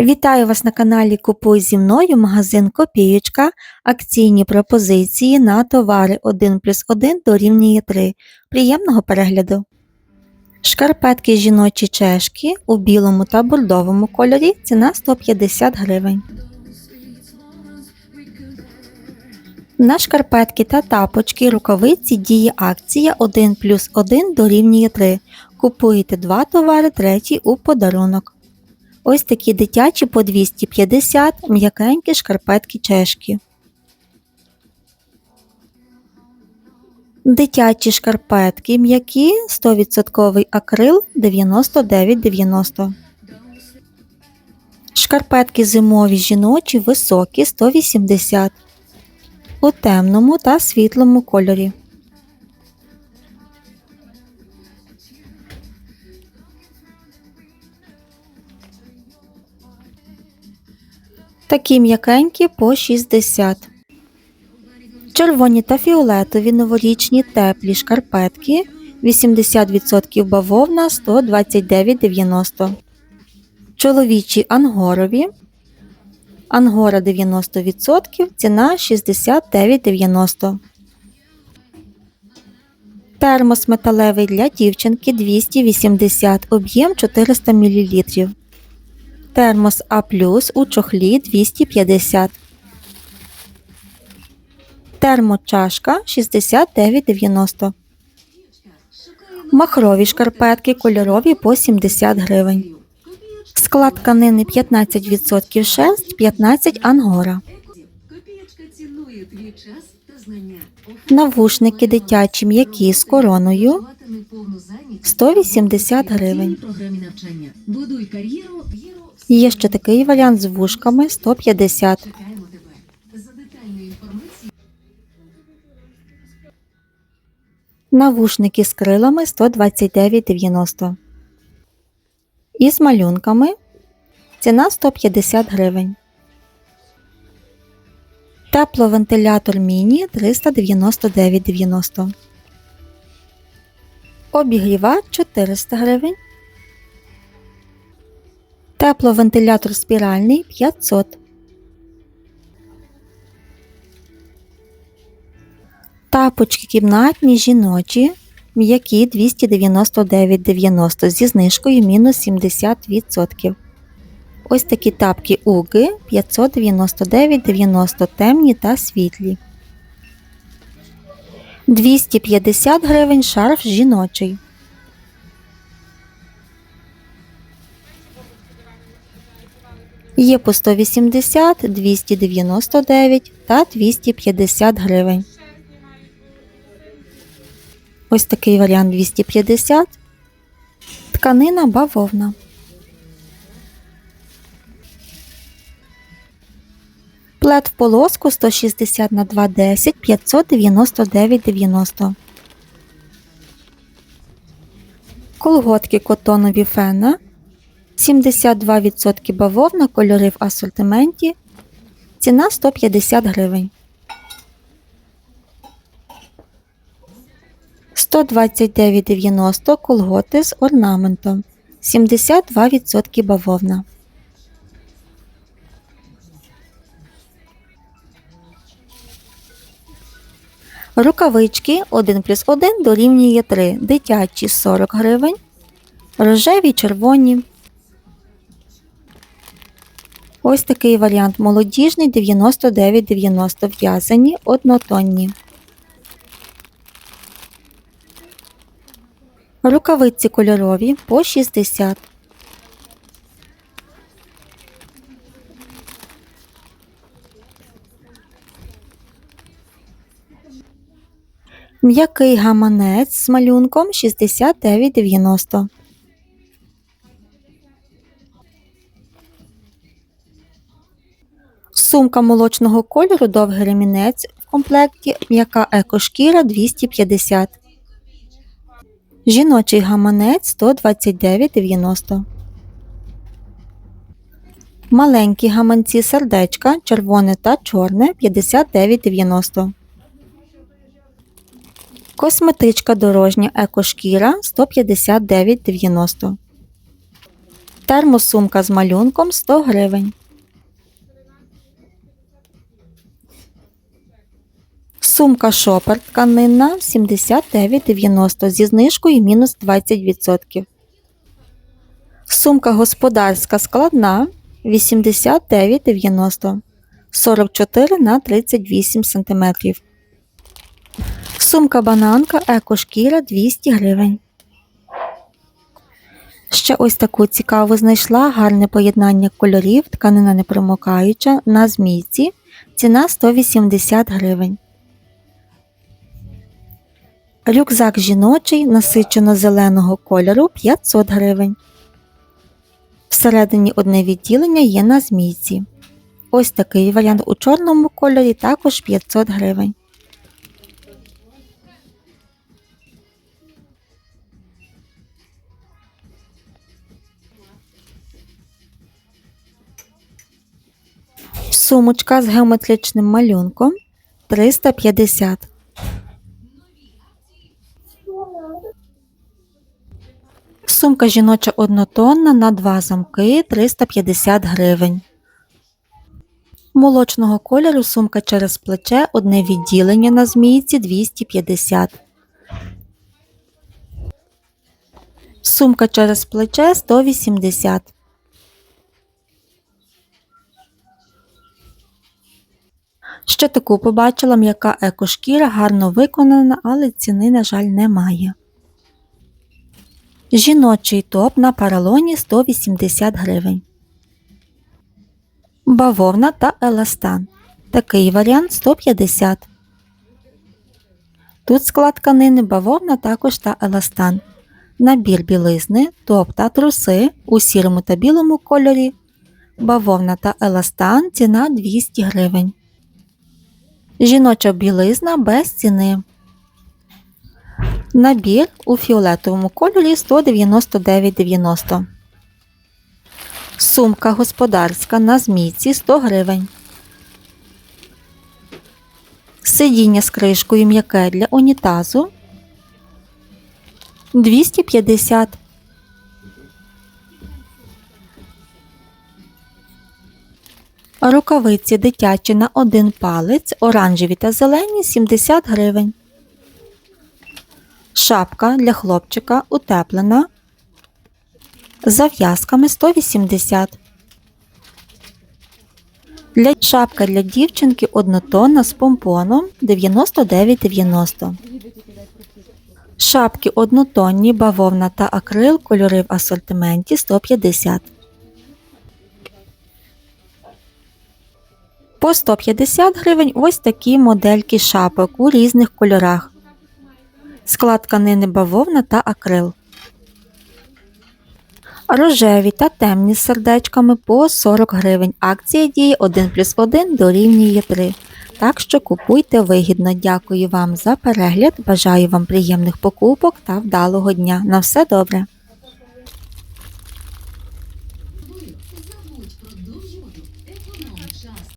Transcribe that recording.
Вітаю вас на каналі Купуй зі мною магазин Копієчка. Акційні пропозиції на товари 1 плюс 1 дорівнює 3. Приємного перегляду. Шкарпетки жіночі чешки у білому та бордовому кольорі ціна 150 гривень. На шкарпетки та тапочки рукавиці діє акція 1 плюс 1 дорівнює 3. Купуєте два товари, третій у подарунок. Ось такі дитячі по 250 м'якенькі шкарпетки чешки. Дитячі шкарпетки м'які 100% акрил 99,90. Шкарпетки зимові жіночі високі 180 у темному та світлому кольорі. Такі м'якенькі по 60. Червоні та фіолетові новорічні теплі шкарпетки 80% бавовна 129,90. Чоловічі ангорові. Ангора 90%, ціна 69,90. Термос металевий для дівчинки 280, об'єм 400 мл. Термос А у чохлі 250. Термочашка 69,90. Махрові шкарпетки кольорові по 70 гривень. Склад тканини 15% шерсть, 15 ангора. Навушники дитячі м'які з короною Матиме повну зайнятість 180 гривень. Є ще такий варіант з вушками 150. Чекаємо тебе. За детальною інформацією Навушники з крилами 129,90. І з малюнками ціна 150 гривень. Тепловентилятор міні 399,90. Обігрівач 400 гривень. Тепловентилятор спіральний 500. Тапочки кімнатні жіночі, м'які 299,90 зі знижкою мінус 70%. Ось такі тапки Уги 599,90 темні та світлі. 250 гривень шарф жіночий. Є по 180, 299 та 250 гривень. Ось такий варіант 250. Тканина бавовна. Плед в полоску 160 на 210 599,90. Колготки котонові фена 72% бавовна, кольори в асортименті. Ціна 150 гривень. 129,90 колготи з орнаментом. 72% бавовна. Рукавички 1 плюс 1 дорівнює 3. Дитячі 40 гривень. Рожеві червоні. Ось такий варіант молодіжний 99,90 в'язані однотонні. Рукавиці кольорові по 60. М'який гаманець з малюнком 69,90. Сумка молочного кольору довгий ремінець в комплекті м'яка екошкіра 250. Жіночий гаманець 129,90. Маленькі гаманці сердечка червоне та чорне 59,90. Косметичка дорожня екошкіра 159,90. Термосумка з малюнком 100 гривень. Сумка шопер тканинна 79,90 зі знижкою мінус 20%. Сумка господарська складна 89,90 44 на 38 см. Сумка бананка екошкіра 200 гривень. Ще ось таку цікаву знайшла гарне поєднання кольорів, тканина не промокаюча на змійці. Ціна 180 гривень. Рюкзак жіночий насичено зеленого кольору 500 гривень. Всередині одне відділення є на змійці. Ось такий варіант у чорному кольорі також 500 гривень. Сумочка з геометричним малюнком 350. Сумка жіноча однотонна на два замки 350 гривень. Молочного кольору сумка через плече одне відділення на змійці 250. Сумка через плече 180. Ще таку побачила м'яка екошкіра, гарно виконана, але ціни, на жаль, немає. Жіночий топ на паралоні 180 гривень. Бавовна та еластан. Такий варіант 150. Тут склад тканини бавовна також та еластан. Набір білизни, топ та труси у сірому та білому кольорі. Бавовна та еластан ціна 200 гривень. Жіноча білизна без ціни. Набір у фіолетовому кольорі 199,90. Сумка господарська на змійці 100 гривень. Сидіння з кришкою м'яке для унітазу 250. Рукавиці дитячі на один палець, оранжеві та зелені 70 гривень. Шапка для хлопчика утеплена. Зав'язками 180. Для шапка для дівчинки однотонна з помпоном 99,90. Шапки однотонні, бавовна та акрил, кольори в асортименті 150. По 150 гривень ось такі модельки шапок у різних кольорах. Склад тканини бавовна та акрил. Рожеві та темні з сердечками по 40 гривень. Акція діє 1 плюс 1 дорівнює 3. Так що купуйте вигідно. Дякую вам за перегляд. Бажаю вам приємних покупок та вдалого дня. На все добре!